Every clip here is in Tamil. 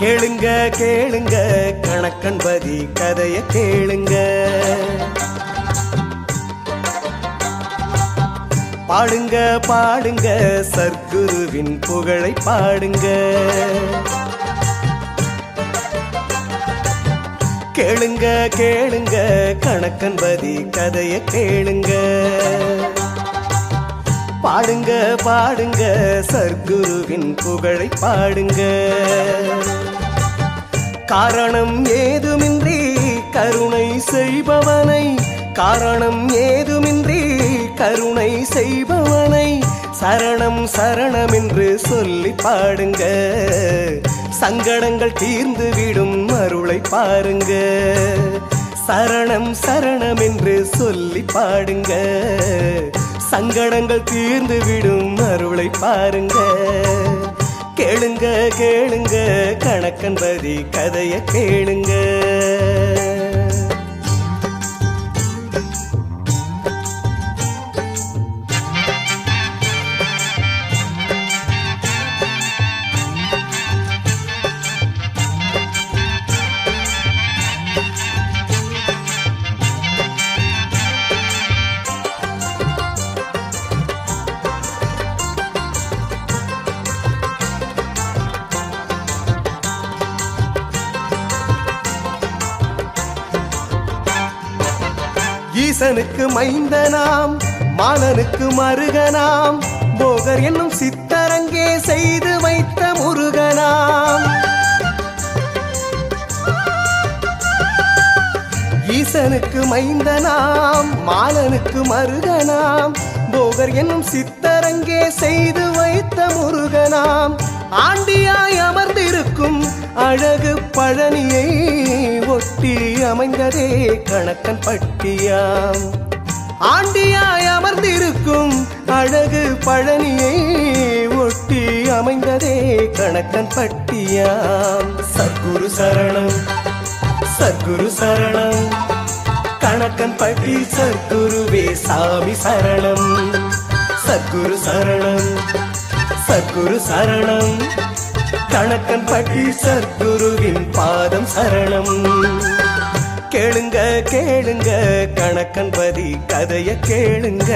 கேளுங்க கேளுங்க கணக்கன்பதி கதைய கேளுங்க. பாடுங்க பாடுங்க சர்க்குருவின் புகழை பாடுங்க. கேளுங்க கேளுங்க கணக்கன்பதி கதைய கேளுங்க. பாடுங்க பாடுங்க சர்க்குருவின் புகழை பாடுங்க. காரணம் ஏதுமின்றி கருணை செய்பவனை. காரணம் ஏதுமின்றி கருணை செய்பவனை. சரணம் சரணம் என்று சொல்லி பாடுங்க. சங்கடங்கள் தீர்ந்து விடும் அருளை பாருங்க. சரணம் சரணம் என்று சொல்லி பாடுங்க. சங்கடங்கள் தீர்ந்து விடும் அருளை பாருங்க. கேளுங்க கேளுங்க கணக்கன்பதி கதைய கேளுங்க. ஈசனுக்கு மைந்தனாம் மாலனுக்கு மருகனாம் போகர் என்னும் சித்தரங்கே செய்து வைத்த முருகனாம். ஈசனுக்கு மைந்தனாம் மாலனுக்கு மருகனாம் போகர் என்னும் சித்தரங்கே செய்து வைத்த முருகனாம். ஆண்டியாய் அமர்ந்திருக்கும் அழகு பழனியை ஒட்டி அமைந்ததே கணக்கன் பட்டியாம். ஆண்டியாய் அமர்ந்திருக்கும் அழகு பழனியை ஒட்டி அமைந்ததே கணக்கன் பட்டியாம். சத்குரு சரணம் சத்குரு சரணம். கணக்கன் பட்டி சத்குருவே சாமி சரணம். சத்குரு சரணம் சத்குரு சரணம். கணக்கன் பட்டி சத்குருவின் பாதம் சரணம். கேளுங்க கேளுங்க கணக்கன் பதி கதைய கேளுங்க.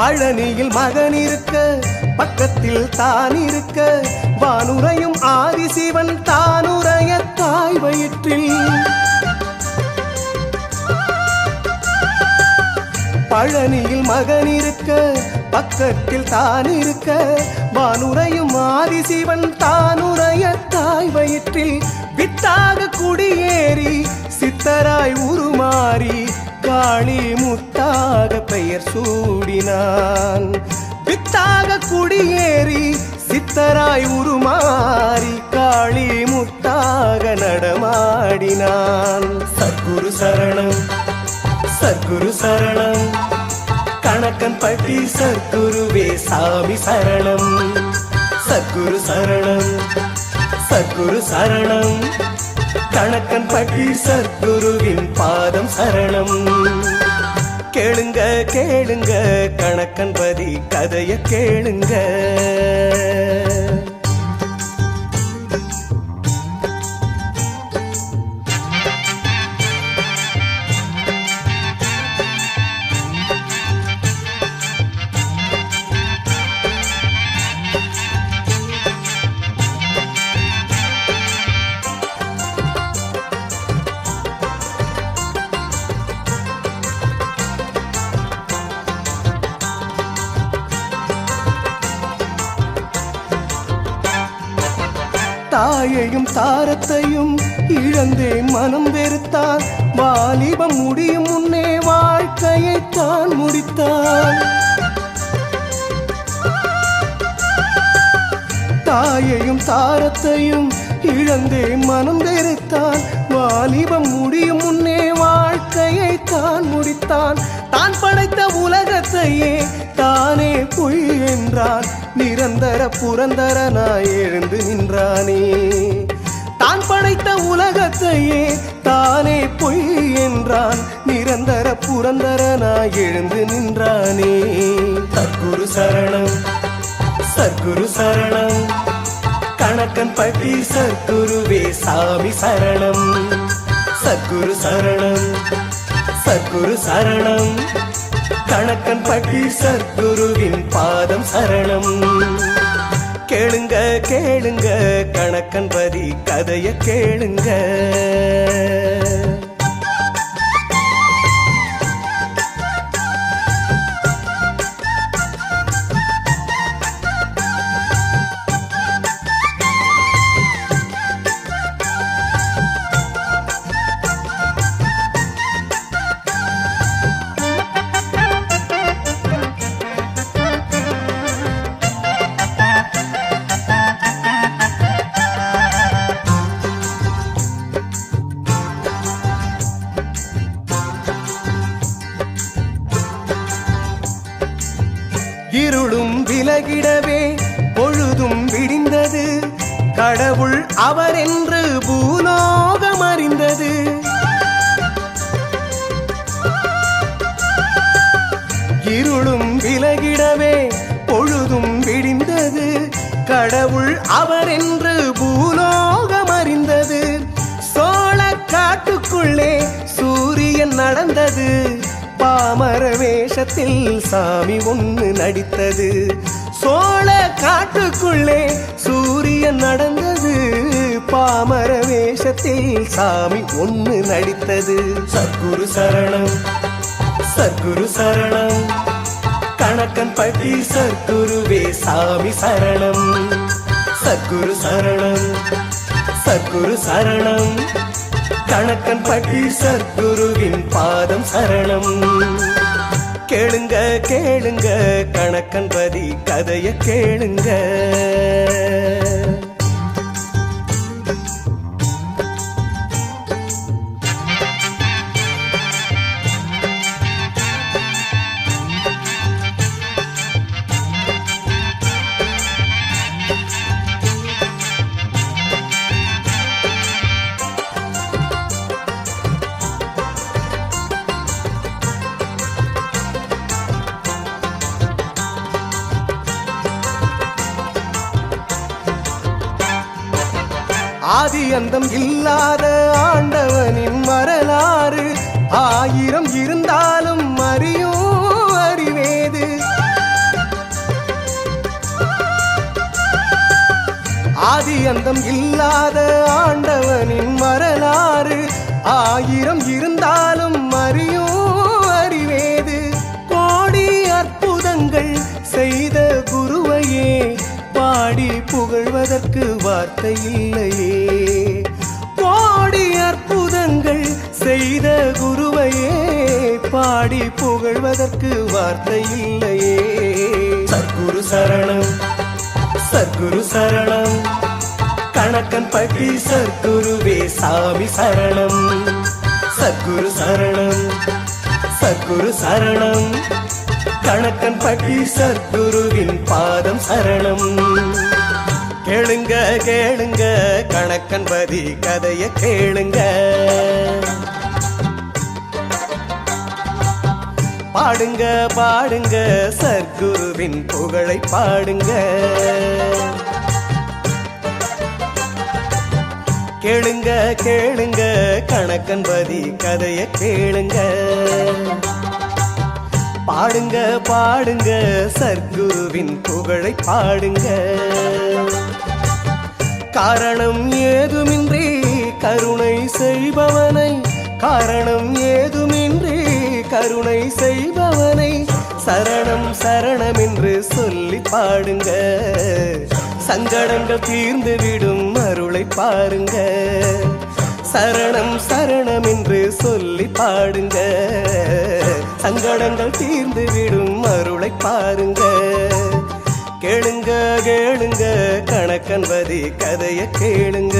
பழனியில் மகன் இருக்க பக்கத்தில் தான் இருக்க வானுரையும் ஆதிசிவன் தானுரைய தாய் வயிற்றில். பழனியில் மகன் இருக்க பக்கத்தில் தான் இருக்க வானுரையும் ஆதிசிவன் தானுரைய தாய் வயிற்றில். வித்தாக குடியேறி சித்தராய் உருமாறி காளி முத்தாக பெயர் சூடினான் வித்தாக குடியேறி சித்தராய் உருமாறி காளி முத்தாக நடமாடினான் சர்க்குரு சரணம் சர்க்குரு சரணம். கணக்கன் பட்டி சர்க்குருவே சாமி சரணம். சர்க்குரு சரணம் சர்க்குரு சரணம். கணக்கன் பட்டி சத்குருவின் பாதம் சரணம். கேளுங்க கேளுங்க கணக்கன் பதி கதைய கேளுங்க. தாயையும் தாரத்தையும் இழந்தே மனம் வெறுத்தான் வாலிபம் முடியும் முன்னே வாழ்க்கையை தான் முடித்தான் தாயையும் தாரத்தையும் இழந்தே மனம் வெறுத்தான் வாலிபம் முடியும் முன்னே வாழ்க்கையை தான் முடித்தான் தான் படைத்த உலகத்தையே தானே பொய் என்றான் நிரந்தர புரந்தரனாய் எழுந்து நின்றானே. தான் படைத்த உலகத்தையே தானே பொய் என்றான். நிரந்தர புரந்தரனாய் எழுந்து நின்றானே. சத்குரு சரணம் சர்க்குரு சரணம். கணக்கன் பட்டி சர்க்குருவே சாமி சரணம். சர்க்குரு சரணம் சர்க்குரு சரணம். கணக்கன் பட்டி சத்குருவின் பாதம் சரணம். கேளுங்க கேளுங்க கணக்கன் பதி கதைய கேளுங்க. கடவுள் அவர் என்று பூலோகம் அறிந்தது இருளும் விலகிடவே பொழுதும் விடிந்தது. கடவுள் அவர் என்று பூலோகம் அறிந்தது சோழ காட்டுக்குள்ளே சூரியன் நடந்தது. பாமர வேஷத்தில் சாமி ஒன்று நடித்தது. சோழ காட்டுக்குள்ளே சூரியன் நடந்தது. பாமர வேஷத்தில் சாமி ஒன்று நடித்தது. சத்குரு சரணம் சத்குரு சரணம். கணக்கன் பட்டி சத்குருவே சாமி சரணம். சத்குரு சரணம் சத்குரு சரணம். கணக்கன் பட்டி சத்குருவின் பாதம் சரணம். கேளுங்க கேளுங்க கணக்கன் பதி கதைய கேளுங்க. ஆதி அந்தம் இல்லாத ஆண்டவனின் வரலாறு ஆயிரம் இருந்தாலும் அறியும் அறிவேது. ஆதி அந்தம் இல்லாத ஆண்டவனின் வரலாறு ஆயிரம் இருந்தாலும் அறியும் அறிவேது. கோடி அற்புதங்கள் செய்த புகழ்வதற்கு வார்த்தை இல்லையே. கோடி அற்புதங்கள் செய்த குருவையே பாடி புகழ்வதற்கு வார்த்தை இல்லையே. சர்க்குரு சரணம் சர்க்குரு சரணம். கணக்கன் பட்டி சர்க்குருவே சாமி சரணம். சர்க்குரு சரணம் சர்க்குரு சரணம். கணக்கன் பட்டி சர்க்குருவின் பாதம் சரணம். கேளுங்க கேளுங்க கணக்கன்பதி கதைய கேளுங்க. பாடுங்க பாடுங்க சர்க்குருவின் புகழை பாடுங்க. கேளுங்க கேளுங்க கணக்கன்பதி கதைய கேளுங்க. பாடுங்க பாடுங்க சர்க்குருவின் புகழை பாடுங்க. காரணம் ஏதுமின்றி கருணை செய்பவனை காரணம் ஏதுமின்றி கருணை செய்பவனை சரணம் சரணம் என்று சொல்லி பாடுங்க. சங்கடங்கள் தீர்ந்து விடும் அருளை பாருங்க. சரணம் சரணம் என்று சொல்லி பாடுங்க. சங்கடங்கள் தீர்ந்து விடும் அருளை பாருங்க. கேளுங்க கேளுங்க கணக்கன்பதி கதைய கேளுங்க.